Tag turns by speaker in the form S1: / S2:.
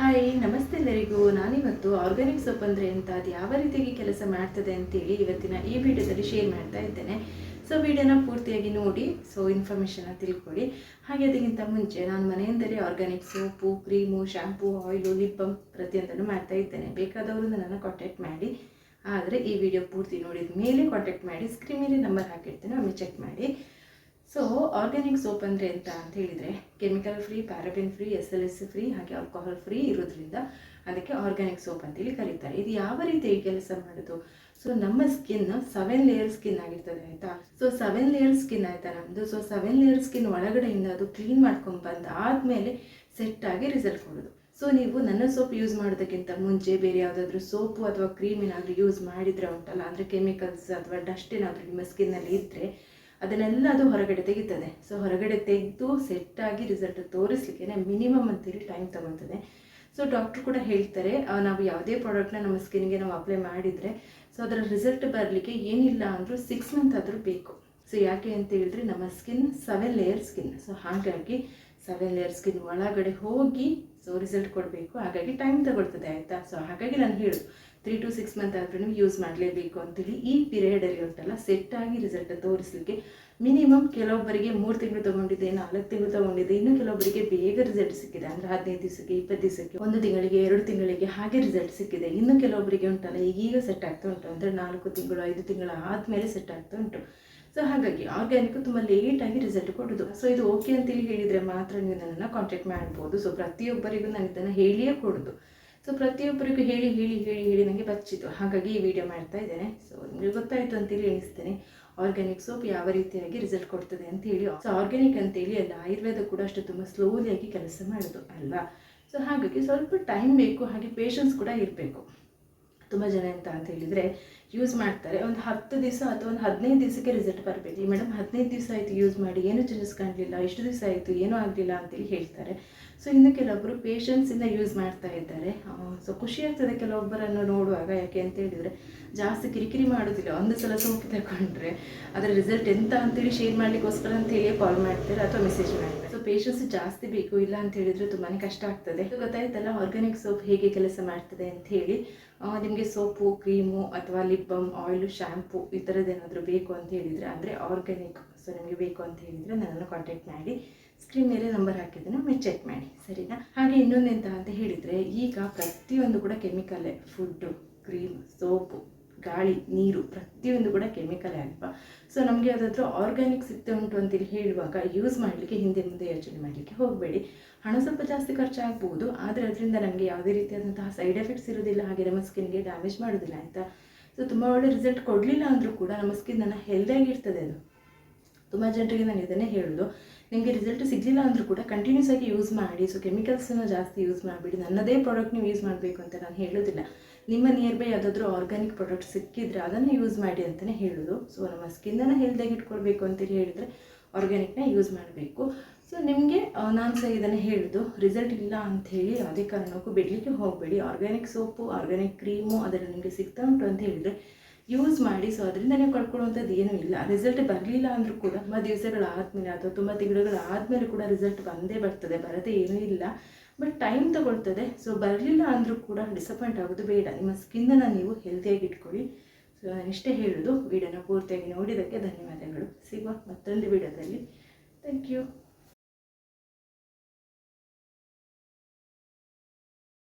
S1: Hi ನಮಸ್ತೆ ಎಲ್ಲರಿಗೂ. ನಾನಿವತ್ತು ಆರ್ಗ್ಯಾನಿಕ್ ಸೋಪ್ ಅಂದರೆ ಎಂಥ ಅದು ಯಾವ ರೀತಿಯಾಗಿ ಕೆಲಸ ಮಾಡ್ತದೆ ಅಂತೇಳಿ ಇವತ್ತಿನ ಈ ವಿಡಿಯೋದಲ್ಲಿ ಶೇರ್ ಮಾಡ್ತಾ ಇದ್ದೇನೆ. ಸೊ ವಿಡಿಯೋನ ಪೂರ್ತಿಯಾಗಿ ನೋಡಿ ಸೊ ಇನ್ಫಾರ್ಮೇಷನ್ನ ತಿಳ್ಕೊಳ್ಳಿ. ಹಾಗೆ ಅದಕ್ಕಿಂತ ಮುಂಚೆ ನಾನು ಮನೆಯಿಂದಲೇ organic soap cream shampoo oil lip balm ಪ್ರತಿಯೊಂದನ್ನು ಮಾಡ್ತಾ ಇದ್ದೇನೆ. ಬೇಕಾದವರು ನನ್ನನ್ನು ಕಾಂಟ್ಯಾಕ್ಟ್ ಮಾಡಿ. ಆದರೆ ಈ ವಿಡಿಯೋ ಪೂರ್ತಿ ನೋಡಿದ ಮೇಲೆ ಕಾಂಟ್ಯಾಕ್ಟ್ ಮಾಡಿ. ಸ್ಕ್ರೀನ್ ಮೇಲೆ ನಂಬರ್ ಹಾಕಿರ್ತೇನೆ, ಒಮ್ಮೆ ಚೆಕ್ ಮಾಡಿ. ಸೊ ಆರ್ಗ್ಯಾನಿಕ್ ಸೋಪ್ ಅಂದರೆ ಎಂತ ಅಂತ ಹೇಳಿದರೆ chemical free paraben free S L S free ಹಾಗೆ ಆಲ್ಕೋಹಾಲ್ ಫ್ರೀ ಇರೋದ್ರಿಂದ ಅದಕ್ಕೆ ಆರ್ಗ್ಯಾನಿಕ್ ಸೋಪ್ ಅಂತೇಳಿ ಕರೀತಾರೆ. ಇದು ಯಾವ ರೀತಿ ಕೆಲಸ ಮಾಡೋದು? ಸೊ ನಮ್ಮ ಸ್ಕಿನ್ ಸೆವೆನ್ ಲೇಯರ್ ಸ್ಕಿನ್ ಆಗಿರ್ತದೆ ಆಯಿತಾ? ಸೊ ಸೆವೆನ್ ಲೇಯರ್ ಸ್ಕಿನ್ ಆಯಿತಾ ನಮ್ಮದು ಸೊ ಸೆವೆನ್ ಲೇಯರ್ ಸ್ಕಿನ್ ಒಳಗಡೆಯಿಂದ ಅದು ಕ್ಲೀನ್ ಮಾಡ್ಕೊಂಡು ಬಂದು ಆದಮೇಲೆ ಸೆಟ್ ಆಗಿ ರಿಸಲ್ಟ್ ಕೊಡೋದು. ಸೊ ನೀವು ನನ್ನ ಸೋಪ್ ಯೂಸ್ ಮಾಡೋದಕ್ಕಿಂತ ಮುಂಚೆ ಬೇರೆ ಯಾವುದಾದ್ರೂ ಸೋಪು ಅಥವಾ ಕ್ರೀಮ್ ಏನಾದರೂ ಯೂಸ್ ಮಾಡಿದರೆ ಉಂಟಲ್ಲ? ಅಂದರೆ ಕೆಮಿಕಲ್ಸ್ ಅಥವಾ ಡಸ್ಟ್ ಏನಾದರೂ ನಿಮ್ಮ ಸ್ಕಿನ್ನಲ್ಲಿ ಇದ್ದರೆ ಅದನ್ನೆಲ್ಲ ಅದು ಹೊರಗಡೆ ತೆಗಿತದೆ. ಸೊ ಹೊರಗಡೆ ತೆಗೆದು ಸೆಟ್ಟಾಗಿ ರಿಸಲ್ಟ್ ತೋರಿಸ್ಲಿಕ್ಕೆ ಮಿನಿಮಮ್ ಅಂತೇಳಿ ಟೈಮ್ ತಗೊತದೆ ಸೊ ಡಾಕ್ಟ್ರು ಕೂಡ ಹೇಳ್ತಾರೆ ನಾವು ಯಾವುದೇ ಪ್ರಾಡಕ್ಟ್ನ ನಮ್ಮ ಸ್ಕಿನ್ಗೆ ನಾವು ಅಪ್ಲೈ ಮಾಡಿದರೆ ಸೊ ಅದರ ರಿಸಲ್ಟ್ ಬರಲಿಕ್ಕೆ ಏನಿಲ್ಲ ಅಂದರೂ ಸಿಕ್ಸ್ ಮಂತ್ ಆದರೂ ಬೇಕು. ಸೊ ಯಾಕೆ ಅಂತ ಹೇಳಿದ್ರೆ, ನಮ್ಮ skin seven layer skin so ಹಾಗಾಗಿ ಸೆವೆನ್ ಲೇಯರ್ ಸ್ಕಿನ್ ಒಳಗಡೆ ಹೋಗಿ ಸೊ ರಿಸಲ್ಟ್ ಕೊಡಬೇಕು. ಹಾಗಾಗಿ ಟೈಮ್ ತಗೊಳ್ತದೆ ಆಯಿತಾ? ಸೊ ಹಾಗಾಗಿ ನಾನು ಹೇಳು ತ್ರೀ ಟು ಸಿಕ್ಸ್ ಮಂತ್ ಆದ್ರೂ ಯೂಸ್ ಮಾಡಲೇಬೇಕು ಅಂತೇಳಿ ಈ ಪಿರಿಯಡಲ್ಲಿ ಉಂಟಲ್ಲ ಸೆಟ್ ಆಗಿ ರಿಸಲ್ಟ್ ತೋರಿಸಲಿಕ್ಕೆ ಮಿನಿಮಮ್ ಕೆಲವೊಬ್ಬರಿಗೆ ಮೂರು ತಿಂಗಳು ತೊಗೊಂಡಿದೆ, ನಾಲ್ಕು ತಿಂಗಳು ತೊಗೊಂಡಿದೆ, ಇನ್ನು ಕೆಲವೊಬ್ಬರಿಗೆ ಬೇಗ ರಿಸಲ್ಟ್ ಸಿಕ್ಕಿದೆ. ಅಂದರೆ ಹದಿನೈದು ದಿವಸಕ್ಕೆ, ಇಪ್ಪತ್ತು ದಿವಸಕ್ಕೆ, ಒಂದು ತಿಂಗಳಿಗೆ, ಎರಡು ತಿಂಗಳಿಗೆ ಹಾಗೆ ರಿಸಲ್ಟ್ ಸಿಕ್ಕಿದೆ. ಇನ್ನು ಕೆಲವೊಬ್ಬರಿಗೆ ಉಂಟಲ್ಲ, ಈಗೀಗ ಸೆಟ್ ಆಗ್ತಾ ಉಂಟು. ಅಂದರೆ ನಾಲ್ಕು ತಿಂಗಳು, ಐದು ತಿಂಗಳು ಆದಮೇಲೆ ಸೆಟ್ ಆಗ್ತಾ ಉಂಟು. ಸೊ ಹಾಗಾಗಿ ಆರ್ಗ್ಯಾನಿಕ್ ತುಂಬ ಲೇಟಾಗಿ ರಿಸಲ್ಟ್ ಕೊಡೋದು. ಸೊ ಇದು ಓಕೆ ಅಂತೇಳಿ ಹೇಳಿದರೆ ಮಾತ್ರ ನೀವು ನನ್ನನ್ನು ಕಾಂಟ್ಯಾಕ್ಟ್ ಮಾಡ್ಬೋದು. ಸೊ ಪ್ರತಿಯೊಬ್ಬರಿಗೂ ನಾನು ಇದನ್ನು ಹೇಳಿಯೇ ಕೊಡೋದು. ಸೊ ಪ್ರತಿಯೊಬ್ಬರಿಗೂ ಹೇಳಿ ಹೇಳಿ ಹೇಳಿ ಹೇಳಿ ನನಗೆ ಬಚ್ಚಿತು. ಹಾಗಾಗಿ ಈ ವಿಡಿಯೋ ಮಾಡ್ತಾ ಇದ್ದೇನೆ. ಸೊ ನಿಮಗೆ ಗೊತ್ತಾಯಿತು ಅಂತೇಳಿ ಎಣಿಸ್ತೇನೆ. ಆರ್ಗ್ಯಾನಿಕ್ ಸೋಪ್ ಯಾವ ರೀತಿಯಾಗಿ ರಿಸಲ್ಟ್ ಕೊಡ್ತದೆ ಅಂತ ಹೇಳಿ ಸೊ ಆರ್ಗ್ಯಾನಿಕ್ ಅಂತೇಳಿ ಅಲ್ಲ, ಆಯುರ್ವೇದ ಕೂಡ ಅಷ್ಟು ತುಂಬ ಸ್ಲೋಲಿಯಾಗಿ ಕೆಲಸ ಮಾಡೋದು ಅಲ್ವಾ? ಸೊ ಹಾಗಾಗಿ ಸ್ವಲ್ಪ ಟೈಮ್ ಬೇಕು, ಹಾಗೆ ಪೇಷನ್ಸ್ ಕೂಡ ಇರಬೇಕು. ತುಂಬ ಜನ ಎಂತ ಅಂತ ಹೇಳಿದರೆ ಯೂಸ್ ಮಾಡ್ತಾರೆ. ಒಂದು ಹತ್ತು ದಿವಸ ಅಥವಾ ಒಂದು ಹದಿನೈದು ದಿವಸಕ್ಕೆ ರಿಸಲ್ಟ್ ಬರಬೇಕು. ಈ ಮೇಡಮ್ ಹದಿನೈದು ದಿವಸ ಆಯಿತು ಯೂಸ್ ಮಾಡಿ, ಏನೂ ಚೇಂಜಸ್ ಕಾಣಲಿಲ್ಲ, ಇಷ್ಟು ದಿವಸ ಆಯಿತು, ಏನೂ ಆಗಲಿಲ್ಲ ಅಂತೇಳಿ ಹೇಳ್ತಾರೆ. ಸೊ ಇನ್ನು ಕೆಲವೊಬ್ಬರು ಪೇಷನ್ಸಿಂದ ಯೂಸ್ ಮಾಡ್ತಾ ಇದ್ದಾರೆ. ಸೊ ಖುಷಿ ಆಗ್ತದೆ ಕೆಲವೊಬ್ಬರನ್ನು ನೋಡುವಾಗ. ಯಾಕೆ ಅಂತ ಹೇಳಿದರೆ, ಜಾಸ್ತಿ ಕಿರಿಕಿರಿ ಮಾಡೋದಿಲ್ಲ. ಒಂದು ಸಲ ಸೋಪು ತಗೊಂಡ್ರೆ ಅದರ ರಿಸಲ್ಟ್ ಎಂತ ಅಂತೇಳಿ ಶೇರ್ ಮಾಡಲಿಕ್ಕೋಸ್ಕರ ಅಂತೇಳಿ ಕಾಲ್ ಮಾಡ್ತಾರೆ ಅಥವಾ ಮೆಸೇಜ್ ಮಾಡ್ತಾರೆ. ಪೇಷನ್ಸ್ ಜಾಸ್ತಿ ಬೇಕು, ಇಲ್ಲ ಅಂತ ಹೇಳಿದರೆ ತುಂಬಾ ಕಷ್ಟ ಆಗ್ತದೆ. ಗೊತ್ತಾಯ್ತಲ್ಲ ಆರ್ಗ್ಯಾನಿಕ್ ಸೋಪ್ ಹೇಗೆ ಕೆಲಸ ಮಾಡ್ತದೆ ಅಂತ ಹೇಳಿ ನಿಮಗೆ ಸೋಪು ಕ್ರೀಮು ಅಥವಾ ಲಿಪ್ ಬಮ್ ಆಯಿಲು ಶ್ಯಾಂಪು ಈ ಥರದ್ದೇನಾದರೂ ಬೇಕು ಅಂತ ಹೇಳಿದರೆ, ಅಂದರೆ ಆರ್ಗ್ಯಾನಿಕ್ ಸೊ ನಿಮಗೆ ಬೇಕು ಅಂತ ಹೇಳಿದರೆ ನನ್ನನ್ನು ಕಾಂಟ್ಯಾಕ್ಟ್ ಮಾಡಿ. ಸ್ಕ್ರೀನ್ ಮೇಲೆ ನಂಬರ್ ಹಾಕಿದ್ದನ್ನು ಒಮ್ಮೆ ಚೆಕ್ ಮಾಡಿ, ಸರಿನಾ? ಹಾಗೆ ಇನ್ನೊಂದೆಂತ ಅಂತ ಹೇಳಿದರೆ, ಈಗ ಪ್ರತಿಯೊಂದು ಕೂಡ ಕೆಮಿಕಲ್ಲೇ ಫುಡ್ಡು ಕ್ರೀಮ್ ಸೋಪು ಗಾಳಿ, ನೀರು ಪ್ರತಿಯೊಂದು ಕೂಡ ಕೆಮಿಕಲೇ ಅಲ್ವಾ ಸೊ ನಮಗೆ ಯಾವುದಾದ್ರೂ ಆರ್ಗ್ಯಾನಿಕ್ ಸಿಗ್ತಾ ಉಂಟು ಅಂತೇಳಿ ಹೇಳುವಾಗ ಯೂಸ್ ಮಾಡಲಿಕ್ಕೆ, ಹಿಂದೆ ಮುಂದೆ ಯೋಚನೆ ಮಾಡಲಿಕ್ಕೆ ಹೋಗಬೇಡಿ. ಹಣ ಸ್ವಲ್ಪ ಜಾಸ್ತಿ ಖರ್ಚಾಗ್ಬೋದು, ಆದರೆ ಅದರಿಂದ ನಮಗೆ ಯಾವುದೇ ರೀತಿಯಾದಂತಹ ಸೈಡ್ ಎಫೆಕ್ಟ್ಸ್ ಇರೋದಿಲ್ಲ ಹಾಗೆ ನಮ್ಮ ಸ್ಕಿನ್ಗೆ ಡ್ಯಾಮೇಜ್ ಮಾಡೋದಿಲ್ಲ ಆಯಿತಾ ಸೊ ತುಂಬ ಒಳ್ಳೆ ರಿಸಲ್ಟ್ ಕೊಡಲಿಲ್ಲ ಅಂದರೂ ಕೂಡ ನಮ್ಮ ಸ್ಕಿನ್ನನ್ನು ಹೆಲ್ದಿಯಾಗಿರ್ತದೆ ಅದು. ತುಂಬ ಜನರಿಗೆ ನಾನು ಇದನ್ನೇ ಹೇಳೋದು. ನಿಮಗೆ ರಿಸಲ್ಟ್ ಸಿಗಲಿಲ್ಲ ಅಂದರೂ ಕೂಡ ಕಂಟಿನ್ಯೂಸ್ ಆಗಿ ಯೂಸ್ ಮಾಡಿ ಸೊ ಕೆಮಿಕಲ್ಸನ್ನು ಜಾಸ್ತಿ ಯೂಸ್ ಮಾಡಿಬಿಡಿ. ನನ್ನದೇ ಪ್ರಾಡಕ್ಟ್ ನೀವು ಯೂಸ್ ಮಾಡಬೇಕು ಅಂತ ನಾನು ಹೇಳೋದಿಲ್ಲ ನಿಮ್ಮ ನಿಯರ್ ಬೈ ಯಾವುದಾದ್ರೂ ಆರ್ಗ್ಯಾನಿಕ್ ಪ್ರಾಡಕ್ಟ್ ಸಿಕ್ಕಿದ್ರೆ ಅದನ್ನು ಯೂಸ್ ಮಾಡಿ ಅಂತಲೇ ಹೇಳೋದು. ಸೊ ನಮ್ಮ ಸ್ಕಿನ್ನನ್ನು ಹೆಲ್ದಾಗಿ ಇಟ್ಕೊಳ್ಬೇಕು ಅಂತೇಳಿ ಹೇಳಿದರೆ ಆರ್ಗ್ಯಾನಿಕ್ನ ಯೂಸ್ ಮಾಡಬೇಕು. ಸೊ ನಿಮಗೆ ನಾನು ಸಹ ಇದನ್ನು ಹೇಳೋದು. ರಿಸಲ್ಟ್ ಇಲ್ಲ ಅಂಥೇಳಿ ಯಾವುದೇ ಕಾರಣಕ್ಕೂ ಬಿಡಲಿಕ್ಕೆ ಹೋಗಬೇಡಿ. ಆರ್ಗ್ಯಾನಿಕ್ ಸೋಪು ಆರ್ಗ್ಯಾನಿಕ್ ಕ್ರೀಮು ಅದೆಲ್ಲ ನಿಮಗೆ ಸಿಗ್ತಾ ಉಂಟು ಅಂತ ಹೇಳಿದರೆ ಯೂಸ್ ಮಾಡಿ ಸೊ ಅದರಿಂದ ನೀವು ಕಳ್ಕೊಳ್ಳುವಂಥದ್ದು ಏನೂ ಇಲ್ಲ. ರಿಸಲ್ಟ್ ಬರಲಿಲ್ಲ ಅಂದರೂ ಕೂಡ, ತುಂಬ ದಿವಸಗಳಾದಮೇಲೆ ಅಥವಾ ತುಂಬ ತಿಂಗಳುಗಳಾದಮೇಲೆ ಕೂಡ ರಿಸಲ್ಟ್ ಬಂದೇ ಬರ್ತದೆ, ಬರದೇ ಏನೂ ಇಲ್ಲ. ಬಟ್ ಟೈಮ್ ತಗೊಳ್ತದೆ ಸೊ ಬರಲಿಲ್ಲ ಅಂದರೂ ಕೂಡ ಡಿಸಪಾಯಿಂಟ್ ಆಗೋದು ಬೇಡ. ನಿಮ್ಮ ಸ್ಕಿನ್ನನ್ನು ನೀವು ಹೆಲ್ತಿಯಾಗಿ ಇಟ್ಕೊಳ್ಳಿ. ಸೊ ನಾನು ಇಷ್ಟೇ ಹೇಳೋದು, ವಿಡಿಯೋನ ಪೂರ್ತಿಯಾಗಿ ನೋಡಿದ್ದಕ್ಕೆ ಧನ್ಯವಾದಗಳು. ಸಿಗುವ ಮತ್ತೊಂದು ವಿಡಿಯೋದಲ್ಲಿ. Thank you